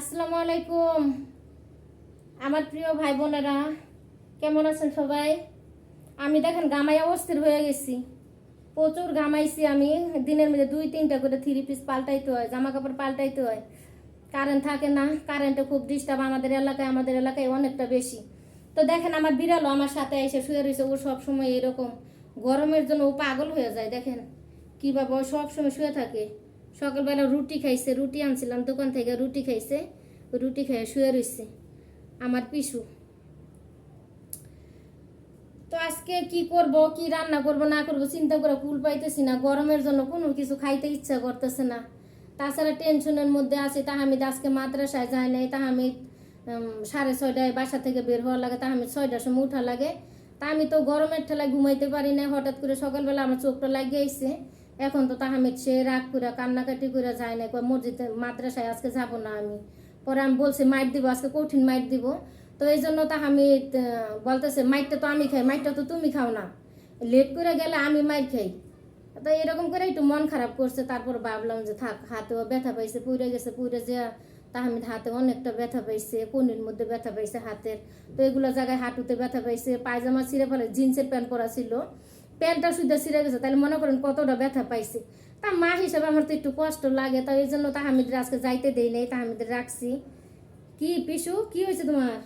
আসসালামু আলাইকুম। আমার প্রিয় ভাই বোনেরা, কেমন আছেন সবাই? আমি দেখেন গামাই অস্থির হয়ে গেছি। প্রচুর গামাইছি আমি। দিনের মধ্যে দুই, তিনটা করে থ্রি পিস পাল্টাইতে হয় জামা কাপড় পাল্টাইতে হয়। কারেন্ট থাকে না কারেন্টে খুব ডিস্টার্ব আমাদের এলাকায় আমাদের এলাকায় অনেকটা বেশি। তো দেখেন আমার বিড়ালও আমার সাথে এসে শুয়ে রয়েছে, ও সবসময় এরকম। গরমের জন্য ও পাগল হয়ে যায়, দেখেন। কীভাবে ও সবসময় শুয়ে থাকে। সকালবেলা রুটি খাইছে, রুটি আনছিলাম, দোকান থেকে রুটি খাইছে, রুটি খেয়ে শুয়ে রয়েছে আমার পিসু। তো আজকে কি করব, কি রান্না করব, না করব চিন্তা করে কুল পাইতেছি না, গরমের জন্য কোনো কিছু খাইতে ইচ্ছা করতেছে না। তাছাড়া টেনশনের মধ্যে আছি, তাহামিদ আজকে মাদ্রাসায় যায় নাই, তাহামিদ সাড়ে ছয়টায় বাসা থেকে বের হওয়ার লাগে, তাহামিদ ছয়টার সময় উঠা লাগে। তা আমি তো গরমের ঠেলায় ঘুমাইতে পারি না হঠাৎ করে সকালবেলা আমার চোখটা লাগিয়ে আইছে। এখন তো তাহামিদ সে রাগ করে কান্নাকাটি করে যায় না কয় মসজিদে, মাদ্রাসায় আজকে যাব না আমি। পরে আমি বলছি, মাইট দিব, আজকে কঠিন মাইট দিব। তো এই জন্য তাহামিদ বলতেছে, মাইটটা তো আমি খাই, মাইটটা তো তুমি খাও না। লেট করে গেলে আমি মাইট খাই। তো এরকম করে একটু মন খারাপ করছে, তারপর ভাবলাম যে থাক, হাতেও ব্যথা পাইছে পুড়ে গেছে পুড়ে যে তাহমিদ হাতে অনেকটা ব্যথা পাইছে, কনির মধ্যে ব্যথা পাইছে হাতের। তো এগুলো জায়গায় হাঁটুতে ব্যথা পাইছে, পায়জামা ছিঁড়ে ফেলে, জিন্সের প্যান্ট পরা ছিল। প্যান্টটা শুদ্ধ ছিঁড়ে গেছে তাহলে মনে করেন কতটা ব্যথা পাইছে। তা মা হিসাবে আমার তো একটু কষ্ট লাগে তাই এই জন্য তাহামিদের আজকে যাইতে দেই নাই, তাহামিদের রাখছি। কি পিসু, কি হয়েছে তোমার?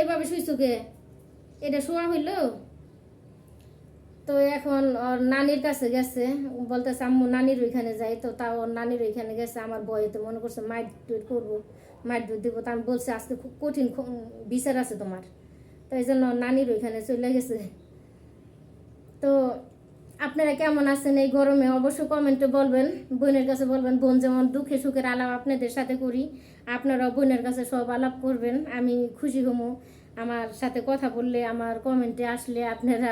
এভাবে শুইছো কে? এটা শোয়া হইল? তো এখন ওর নানির কাছে গেছে বলতেছে, আম্মু, নানির ওইখানে যাই। তো তাও ওর নানির ওইখানে গেছে, আমার বয়েতে মনে করছে মাইট টুইট করব মাইট দুধ দিব। তা আমি বলছি, আজকে খুব কঠিন বিচার আছে তোমার। তো এই জন্য নানির ওইখানে চলে গেছে। তো আপনারা কেমন আছেন এই গরমে? অবশ্যই কমেন্টে বলবেন, বোনের কাছে বলবেন, বোন যেমন দুঃখে সুখের আলাপ আপনাদের সাথে করি, আপনারাও বোনের কাছে সব আলাপ করবেন, আমি খুশি হমু। আমার সাথে কথা বললে, আমার কমেন্টে আসলে আপনারা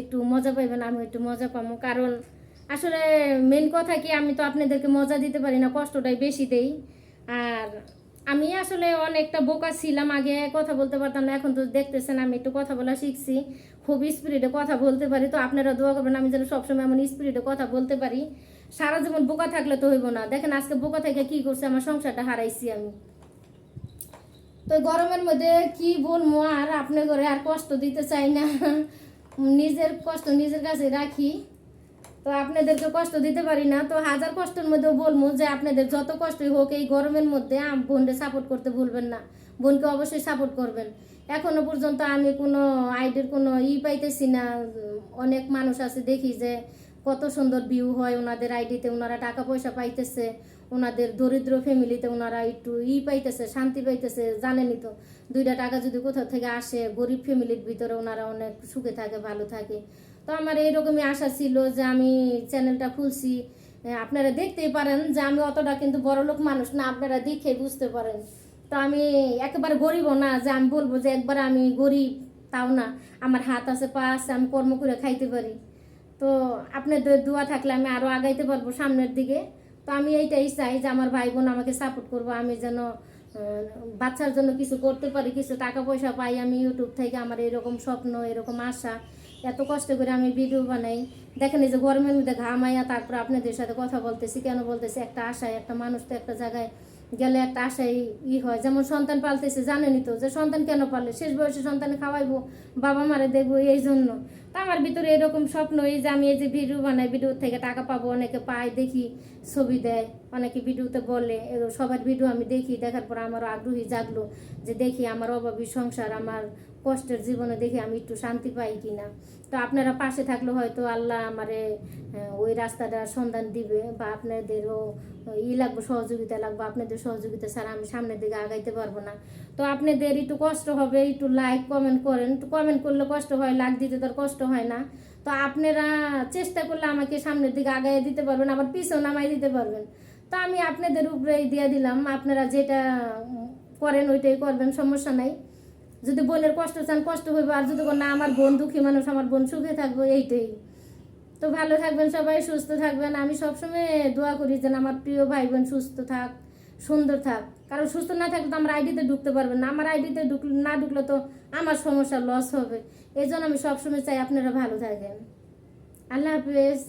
একটু মজা পাইবেন আমি একটু মজা পাবো কারণ আসলে মেন কথা কি, আমি তো আপনাদেরকে মজা দিতে পারি না, কষ্টটাই বেশি দেই। আর আমি আসলে অনেকটা বোকা ছিলাম, আগে কথা বলতে পারতাম না, এখন তো দেখতেছেন আমি একটু কথা বলা শিখছি, খুব স্পিরিটে কথা বলতে পারি, তো আপনারা দোয়া করবেন আমি যেন সবসময় এমন স্পিরিটে কথা বলতে পারি। সারা জীবন বোকা থাকলে তো হইব না। দেখেন আজকে বোকা থেকে কি করছে, আমার সংসারটা হারাইছি আমি। তো গরমের মধ্যে কি বলব আর, আপনার ঘরে আর কষ্ট দিতে চাই না। নিজের কষ্ট নিজের কাছে রাখি। তো আপনাদেরকে কষ্ট দিতে পারি না। তো হাজার কষ্টের মধ্যেও বলব যে আপনাদের যত কষ্টই হোক, এই গরমের মধ্যে বোনকে সাপোর্ট করতে ভুলবেন না। বোনকে অবশ্যই সাপোর্ট করবেন। এখনও পর্যন্ত আমি কোনো আইডির কোনো ই পাইতেছি না। অনেক মানুষ আছে দেখি যে কত সুন্দর ভিউ হয় ওনাদের আইডিতে ওনারা টাকা পয়সা পাইতেছে, ওনাদের দরিদ্র ফ্যামিলিতে ওনারা একটু ই পাইতেছে, শান্তি পাইতেছে, জানেনই তো। দুইটা টাকা যদি কোথাও থেকে আসে, গরিব ফ্যামিলির ভিতরে ওনারা অনেক সুখে থাকে, ভালো থাকে। তো আমার এইরকমই আশা ছিল যে আমি চ্যানেলটা খুলছি। আপনারা দেখতেই পারেন যে আমি অতটা কিন্তু বড়লোক মানুষ না, আপনারা দেখে বুঝতে পারেন। তো আমি একেবারে গরিবও না, যে আমি বলব যে একবার আমি গরিব, তাও না। আমার হাত আছে, পা আছে, আমি কর্ম করে খাইতে পারি। তো আপনাদের দোয়া থাকলে আমি আরও আগাইতে পারব সামনের দিকে। তো আমি এইটাই চাই যে আমার ভাই বোন আমাকে সাপোর্ট করব, আমি যেন বাচ্চার জন্য কিছু করতে পারি, কিছু টাকা পয়সা পাই। আমি ইউটিউব থেকে আমার এরকম স্বপ্ন, এরকম আশা, এত কষ্ট করে আমি ভিডিও বানাই। দেখেন যে গরমের মধ্যে ঘামাইয়া তারপর আপনাদের সাথে কথা বলতেছি, কেন বলতেছি? একটা আশায়, একটা মানুষ তো একটা জায়গায় গেলে একটা আশায় ই হয়। যেমন সন্তান পালতেছে, জানেনই তো যে সন্তান কেন পালে? শেষ বয়সে সন্তান খাওয়াইবো, বাবা মারে দেখব এই জন্য। তা আমার ভিতরে এরকম স্বপ্ন এই যে আমি এই যে ভিডিও বানাই ভিডিও থেকে টাকা পাবো, অনেকে পায়, দেখি, ছবি দেয়, অনেকে ভিডিওতে বলে সবার ভিডিও আমি দেখি, দেখার পর আমার আগ্রহী জাগলো যে দেখি আমার অভাবী সংসার, আমার কষ্টের জীবনে দেখি আমি একটু শান্তি পাই কিনা। তো আপনারা পাশে থাকলে হয়তো আল্লাহ আমারে ওই রাস্তাটা সন্ধান দিবে বা আপনাদেরও ই লাগবে, সহযোগিতা লাগবে, আপনাদের সহযোগিতা ছাড়া আমি সামনের দিকে আগাইতে পারব না। তো আপনাদের একটু কষ্ট হবে, একটু লাইক কমেন্ট করেন। তো কমেন্ট করলে কষ্ট হয় লাইক দিতে তো আর কষ্ট হয় না। তো আপনারা চেষ্টা করলে আমাকে সামনের দিকে আগাই দিতে পারবেন, আবার পিছও নামাই দিতে পারবেন। তো আমি আপনাদের উপরেই দিয়ে দিলাম, আপনারা যেটা করেন ওইটাই করবেন, সমস্যা নাই। যদি বোনের কষ্ট চান, কষ্ট হইবে, আর যদি না, আমার বোন দুঃখী মানুষ, আমার বোন সুখে থাকব, এইটাই। তো ভালো থাকবেন সবাই, সুস্থ থাকবেন। আমি সবসময় দোয়া করি যেন আমার প্রিয় ভাই বোন সুস্থ থাক। সুন্দর থাক। কারণ সুস্থ না থাকলে তো আমার আইডিতে ঢুকতে পারবে না। আমার আইডিতে ঢুকলে, না ঢুকলে তো আমার সমস্যা লস হবে। এই জন্য আমি সবসময় চাই আপনারা ভালো থাকেন। আল্লাহ হাফেজ।